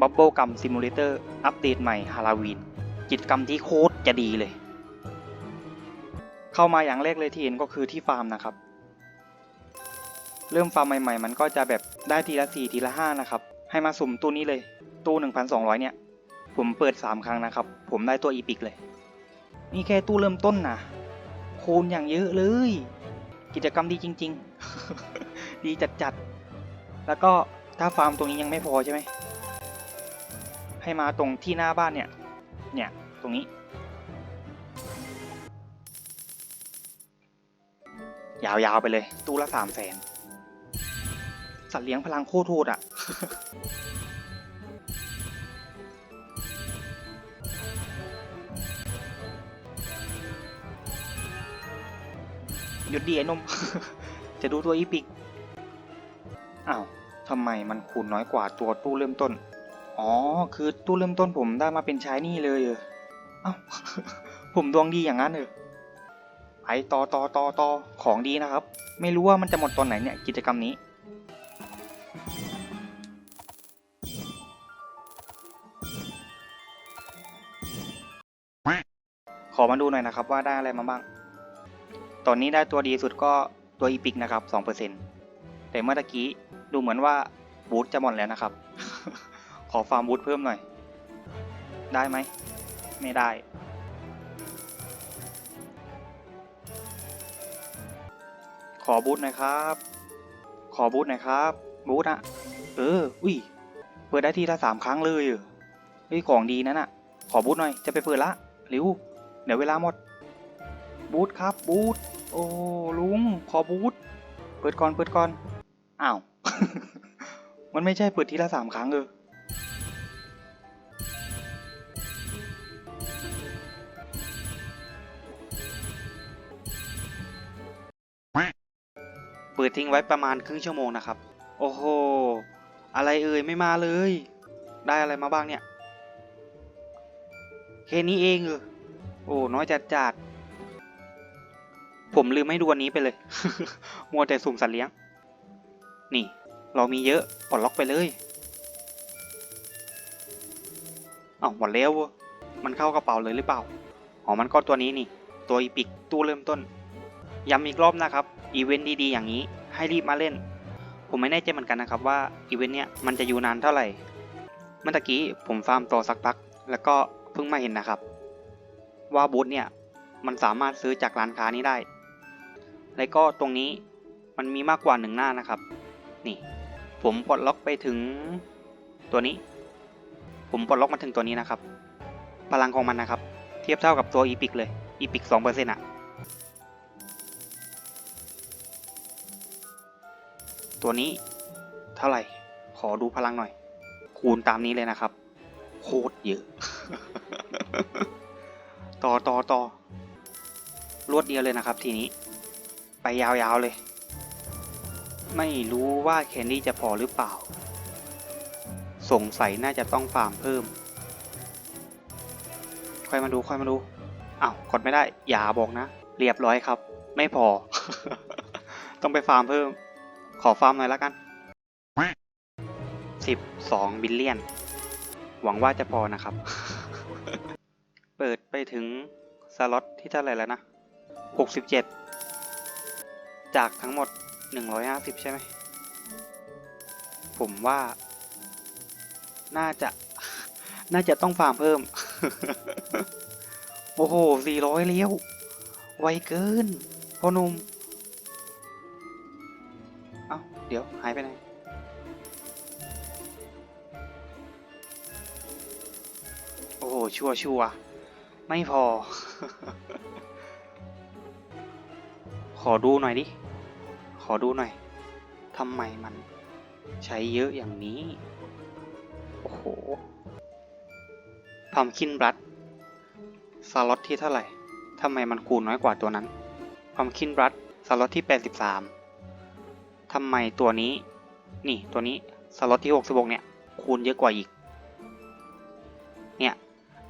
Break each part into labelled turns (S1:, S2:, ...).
S1: Bubble Gum Simulator อัปเดตใหม่ฮา l าวีนกิจกรรมที่โคตรจะดีเลย เข้ามาอย่างแรกเลยที่เห็นก็คือที่ฟาร์มนะครับ เริ่มฟาร์มใหม่ๆ มันก็จะแบบได้ทีละสี่ทีละห้านะครับ ให้มาสุ่มตู้นี้เลย ตู้ 1,200 เนี่ย ผมเปิด 3 ครั้งนะครับ ผมได้ตัวอีพิกเลย นี่แค่ตู้เริ่มต้นนะคูณอย่างเยอะเลย กิจกรรมดีจริง ๆ ดีจัดๆแล้วก็ถ้าฟาร์มตรงนี้ยังไม่พอใช่ไหม ให้มาตรงที่หน้าบ้านเนี่ย เนี่ยตรงนี้ ยาวๆไปเลย ตู้ละสามแสนสัตว์เลี้ยงพลังโคตรโหดอะ หยุดดีไอ้นม จะดูตัวอีพิก อ้าวทำไมมันคูณน้อยกว่าตัวตู้เริ่มต้น อ๋อ คือตู้เริ่มต้นผมได้มาเป็นชายนี่เลยเออเอ้า ผมดวงดีอย่างนั้นเออไปต่อต่อต่อต่อของดีนะครับ ไม่รู้ว่ามันจะหมดตอนไหนเนี่ยกิจกรรมนี้ ขอมาดูหน่อยนะครับว่าได้อะไรมาบ้าง ตอนนี้ได้ตัวดีสุดก็ตัวอีพิกนะครับ 2%แต่เมื่อตะกี้ดูเหมือนว่าบูทจะหมดแล้วนะครับ ขอฟาร์มบูทเพิ่มหน่อย ได้ไหม ไม่ได้ ขอบูทหน่อยครับ ขอบูทหน่อยครับ บูทอะเออ อุ้ย เปิดได้ทีละสามครั้งเลยเออเฮ้ยของดีนั่นอะขอบูทหน่อย จะไปเปิดละเร็วเดี๋ยวเวลาหมด บูทครับ บูทโอ้ลุง ขอบูทเปิดก่อน เปิดก่อน อ้าว มันไม่ใช่เปิดทีละสามครั้งเออ เปิดทิ้งไว้ประมาณครึ่งชั่วโมงนะครับ โอ้โห อะไรเอ่ยไม่มาเลย ได้อะไรมาบ้างเนี่ยแค่นี้เองเออโอ้น้อยจัดจัดผมลืมให้ดูอันนี้ไปเลย มัวแต่สุ่มสัตว์เลี้ยง นี่ เรามีเยอะปลดล็อกไปเลยเอ้าหมดแล้วมันเข้ากระเป๋าเลยหรือเปล่า อ๋อ มันก็ตัวนี้นี่ ตัวอีพิกตู้เริ่มต้น ย้ำอีกรอบนะครับ อีเวนต์ดีๆ อย่างนี้ให้รีบมาเล่น ผมไม่แน่ใจเหมือนกันนะครับว่าอีเวนต์เนี้ยมันจะอยู่นานเท่าไหร่ เมื่อกี้ผมฟาร์มต่อสักพัก แล้วก็เพิ่งมาเห็นนะครับ ว่าบูธเนี่ยมันสามารถซื้อจากร้านค้านี้ได้ แล้วก็ตรงนี้มันมีมากกว่าหนึ่งหน้านะครับ นี่ ผมปลดล็อกไปถึงตัวนี้ ผมปลดล็อกมาถึงตัวนี้นะครับ พลังของมันนะครับ เทียบเท่ากับตัวอีพิกเลยอีพิกสองเปอร์เซ็นต์อะ ตัวนี้เท่าไหร่ ขอดูพลังหน่อย คูณตามนี้เลยนะครับ โคตรเยอะ ต่อต่อต่อรวดเดียวเลยนะครับทีนี้ ไปยาวๆเลย ไม่รู้ว่าแคนดี้จะพอหรือเปล่า สงสัยน่าจะต้องฟาร์มเพิ่ม ค่อยมาดูค่อยมาดูอ้าวกดไม่ได้ อย่าบอกนะ เรียบร้อยครับ ไม่พอ ต้องไปฟาร์มเพิ่ม ขอฟาร์มหน่อยแล้วกันสิบสองบิลเลียน หวังว่าจะพอนะครับ เปิดไปถึงสล็อตที่เท่าไหร่แล้วนะหกสิบเจ็ดจากทั้งหมดหนึ่งร้อยห้าสิบใช่ไหม ผมว่า น่าจะ น่าจะต้องฟาร์มเพิ่ม โอ้โหสี่ร้อยเลี้ยว ไวเกินพ่อนุ่ม เดี๋ยว หายไปไหนโอ้โห ชัวร์ชัวร์ไม่พอ ขอดูหน่อยดิ ขอดูหน่อยทำไมมัน ใช้เยอะอย่างนี้ โอ้โหพัมคินบลัดสล็อตที่เท่าไหร่ทำไมมันคูณน้อยกว่าตัวนั้นพัมคินบลัดสล็อตที่ 83 ทำไมตัวนี้ นี่ตัวนี้สล็อตที่ 66 เนี่ย คูณเยอะกว่าอีก เนี่ย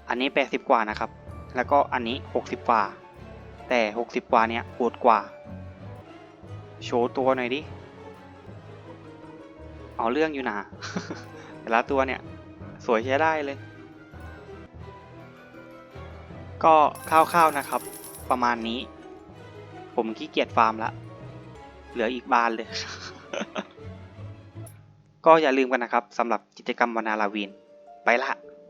S1: อันนี้ 80 กว่านะครับ แล้วก็อันนี้ 60 กว่า แต่ 60 กว่าเนี่ยโหดกว่า โชว์ตัวหน่อยดิ เอาเรื่องอยู่นะแต่ละตัวเนี่ย สวยใช้ได้เลย ก็คร่าวๆนะครับ ประมาณนี้ ผมขี้เกียจฟาร์มละ เหลืออีกบานเลย ก็อย่าลืมกันนะครับสำหรับกิจกรรมวนาลาวีน ไปละ